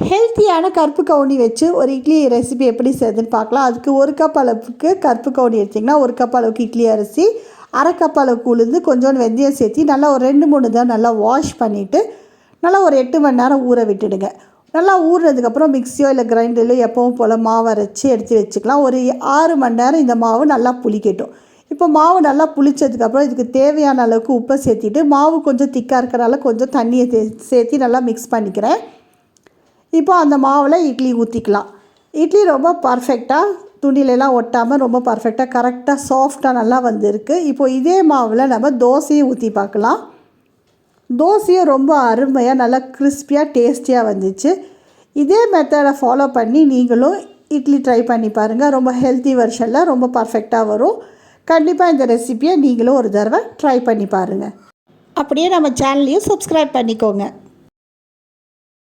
ஹெல்த்தியான கருப்பு கவுனி வச்சு ஒரு இட்லி ரெசிபி எப்படி செய்யுதுன்னு பார்க்கலாம். அதுக்கு ஒரு கப் அளவுக்கு கருப்பு கவுனி எடுத்திங்கன்னா ஒரு கப் அளவுக்கு இட்லி அரிசி அரை கப் அளவுக்கு உளுந்து கொஞ்சோண்டு வெந்தயம் சேர்த்து நல்லா ஒரு ரெண்டு மூணு தான் நல்லா வாஷ் பண்ணிவிட்டு நல்லா ஒரு எட்டு மணி நேரம் ஊற விட்டுடுங்க. நல்லா ஊறினதுக்கப்புறம் மிக்சியோ இல்லை கிரைண்டர்லையோ எப்பவும் போல் மாவு அரைச்சி எடுத்து வச்சுக்கலாம். ஒரு ஆறு மணி நேரம் இந்த மாவு நல்லா புளிக்கட்டும். இப்போ மாவு நல்லா புளிச்சதுக்கப்புறம் இதுக்கு தேவையான அளவுக்கு உப்பை சேர்த்திட்டு மாவு கொஞ்சம் திக்காக இருக்கிறனால கொஞ்சம் தண்ணியை தே சேர்த்து நல்லா மிக்ஸ் பண்ணிக்கிறேன். இப்போ அந்த மாவில் இட்லி ஊற்றிக்கலாம் இட்லி ரொம்ப பர்ஃபெக்டாக துணிலெலாம் ஒட்டாமல் ரொம்ப பர்ஃபெக்டாக கரெக்டாக சாஃப்டாக நல்லா வந்திருக்கு. இப்போது இதே மாவில் நம்ம தோசையை ஊற்றி பார்க்கலாம். தோசையும் ரொம்ப அருமையாக நல்லா கிறிஸ்பியாக டேஸ்டியாக வந்துச்சு. இதே மெத்தடை ஃபாலோ பண்ணி நீங்களும் இட்லி ட்ரை பண்ணி பாருங்கள் ரொம்ப ஹெல்த்தி வெர்ஷனில் ரொம்ப பர்ஃபெக்டாக வரும். கண்டிப்பாக இந்த ரெசிப்பியை நீங்களும் ஒரு தடவை ட்ரை பண்ணி பாருங்கள் அப்படியே நம்ம சேனலையும் சப்ஸ்கிரைப் பண்ணிக்கோங்க.